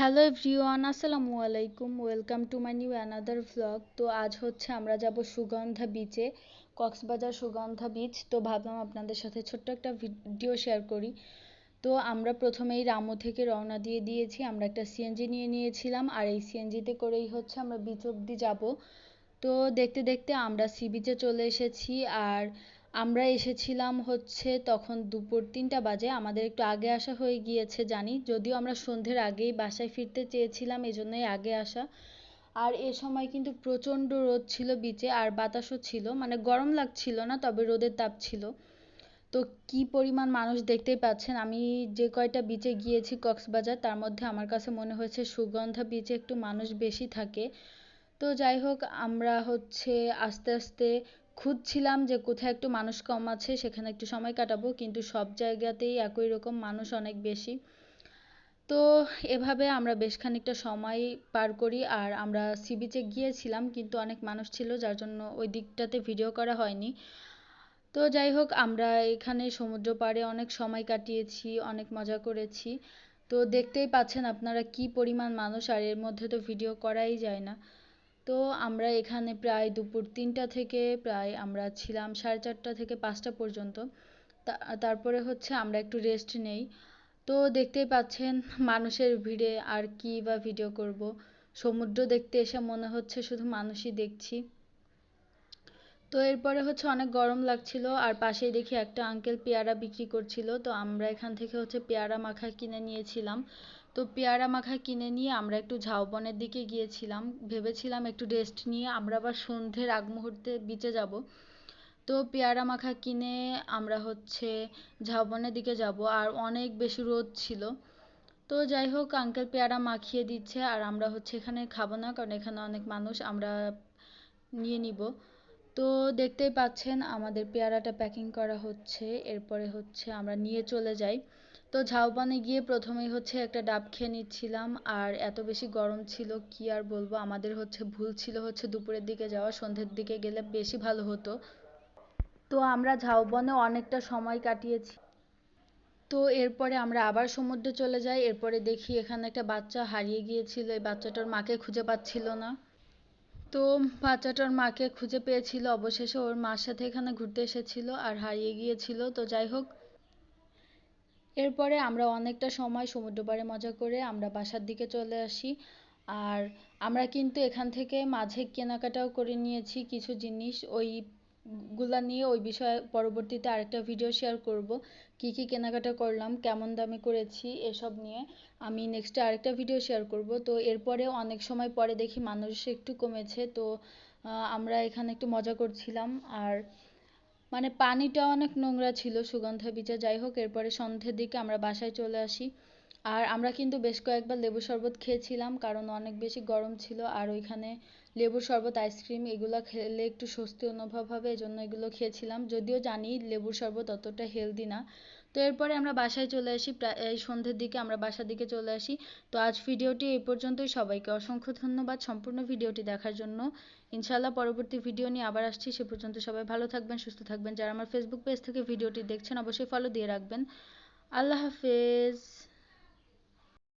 Hello everyone, আসসালামু আলাইকুম। Welcome to my new another vlog তো আজ হচ্ছে আমরা যাব সুগন্ধা বিচে কক্সবাজার সুগন্ধা বিচ তো ভাবলাম আপনাদের সাথে ছোট্ট একটা ভিডিও শেয়ার করি। তো আমরা প্রথমেই রামু থেকে রওনা দিয়ে দিয়েছি। আমরা একটা সিএনজি নিয়ে নিয়েছিলাম। আর এই সিএনজিতে করেই হচ্ছে আমরা বিচ অব্দি যাব। তো দেখতে দেখতে আমরা সি বিচে চলে এসেছি। আর আমরা এসেছিলাম হচ্ছে তখন দুপুর তিনটা বাজে। আমাদের একটু আগে আসা হয়ে গিয়েছে জানি। যদিও আমরা সন্ধ্যের আগেই বাসায় ফিরতে চেয়েছিলাম, এজন্যই আগে আসা। আর এ সময় কিন্তু প্রচণ্ড রোদ ছিল বিচে আর বাতাসও ছিল। মানে গরম লাগছিল না, তবে রোদের তাপ ছিল। তো কি পরিমাণ মানুষ দেখতেই পাচ্ছেন? আমি যে কয়টা বিচে গিয়েছি, কক্সবাজার, তার মধ্যে আমার কাছে মনে হয়েছে সুগন্ধা বিচে একটু মানুষ বেশি থাকে। তো যাই হোক, আমরা হচ্ছে আস্তে আস্তে খুঁজছিলাম যে কোথায় একটু মানুষ কম আছে, সেখানে একটু সময় কাটাবো, কিন্তু সব জায়গাতেই একই রকম মানুষ অনেক বেশি। তো এভাবে আমরা বেশ খানিকটা সময় পার করি আর আমরা সি বিচে গিয়েছিলাম, কিন্তু অনেক মানুষ ছিল, যার জন্য ওই দিকটাতে ভিডিও করা হয়নি। তো যাই হোক, আমরা এখানে সমুদ্র পাড়ে অনেক সময় কাটিয়েছি, অনেক মজা করেছি। তো দেখতেই পাচ্ছেন আপনারা কি পরিমাণ মানুষ, আর এর মধ্যে তো ভিডিও করাই যায় না। তো আমরা এখানে প্রায় দুপুর তিনটা থেকে প্রায় আমরা ছিলাম সাড়ে চারটা থেকে পাঁচটা পর্যন্ত। তারপরে হচ্ছে আমরা একটু রেস্ট নেই। তো দেখতেই পাচ্ছেন মানুষের ভিড়ে আর কি বা ভিডিও করব। সমুদ্র দেখতে এসে মনে হচ্ছে শুধু মানুষই দেখছি। তো এরপরে হচ্ছে অনেক গরম লাগছিল আর পাশেই দেখি একটা আঙ্কেল পেয়ারা বিক্রি করছিল। তো আমরা এখান থেকে হচ্ছে পেয়ারা মাখা কিনে নিয়েছিলাম। তো পেয়ারা মাখা কিনে নিয়ে আমরা একটু ঝাউবনের দিকে গিয়েছিলাম। ভেবেছিলাম একটু রেস্ট নিয়ে আমরা আবার সন্ধ্যের আগ মুহূর্তে বিচে যাব। তো পেয়ারা মাখা কিনে আমরা হচ্ছে ঝাউবনের দিকে যাব। আর অনেক বেশি রোদ ছিল। তো যাই হোক আঙ্কেল পেয়ারা মাখিয়ে দিচ্ছে আর আমরা হচ্ছে এখানে খাব না, কারণ এখানে অনেক মানুষ, আমরা নিয়ে নিব। তো দেখতেই পাচ্ছেন আমাদের পেয়ারাটা প্যাকিং করা হচ্ছে। এরপরে হচ্ছে আমরা নিয়ে চলে যাই। তো ঝাউবনে গিয়ে প্রথমেই হচ্ছে একটা ডাব খেয়ে নিচ্ছিলাম। আর এত বেশি গরম ছিল, কি আর বলব? আমাদের হচ্ছে ভুল ছিল হচ্ছে দুপুরের দিকে যাওয়া, সন্ধ্যের দিকে গেলে বেশি ভালো হতো। তো আমরা ঝাউবনে অনেকটা সময় কাটিয়েছি। তো এরপরে আমরা আবার সমুদ্রে চলে যাই। এরপরে দেখি এখানে একটা বাচ্চা হারিয়ে গিয়েছিল। এই বাচ্চাটার মাকে খুঁজে পাচ্ছিল না। তো বাচ্চাটার মাকে খুঁজে পেয়েছিল। অবশেষে ওর মার সাথে এখানে ঘুরতে এসেছিল আর হারিয়ে গিয়েছিল। তো যাই হোক এরপরে আমরা অনেকটা সময় সমুদ্র পাড়ে মজা করে আমরা বাসার দিকে চলে আসি। আর আমরা কিন্তু এখান থেকে মাঝে কেনাকাটাও করে নিয়েছি কিছু জিনিস। ওই গুলা নিয়ে ওই বিষয়ে পরবর্তীতে আরেকটা ভিডিও শেয়ার করব। কি কি কেনাকাটা করলাম, কেমন দামে করেছি, এসব নিয়ে আমি নেক্সটে আরেকটা ভিডিও শেয়ার করব। তো এরপরে অনেক সময় পরে দেখি মানুষ একটু কমেছে। তো আমরা এখানে একটু মজা করছিলাম। আর মানে পানিটা অনেক নোংরা ছিল, সুগন্ধা বিচে যাই হোক, এরপরে সন্ধ্যের দিকে আমরা বাসায় চলে আসি। আর আমরা কিন্তু বেশ কয়েকবার লেবু শরবত খেয়েছিলাম, কারণ অনেক বেশি গরম ছিল। আর ওইখানে লেবুর শরবত, আইসক্রিম এগুলো খেলে একটু স্বস্তি অনুভব হবে এই জন্য এগুলো খেয়েছিলাম। যদিও জানি লেবুর শরবত অতটা হেলদি না। তো এরপরে আমরা বাসায় চলে আসি, প্রায় এই সন্ধ্যের দিকে আমরা বাসার দিকে চলে আসি। তো আজ ভিডিওটি এই পর্যন্তই। সবাইকে অসংখ্য ধন্যবাদ সম্পূর্ণ ভিডিওটি দেখার জন্য। ইনশাল্লাহ পরবর্তী ভিডিও নিয়ে আবার আসছি। সে পর্যন্ত সবাই ভালো থাকবেন, সুস্থ থাকবেন। যারা আমার ফেসবুক পেজ থেকে ভিডিওটি দেখছেন, অবশ্যই ফলো দিয়ে রাখবেন। আল্লাহ হাফেজ।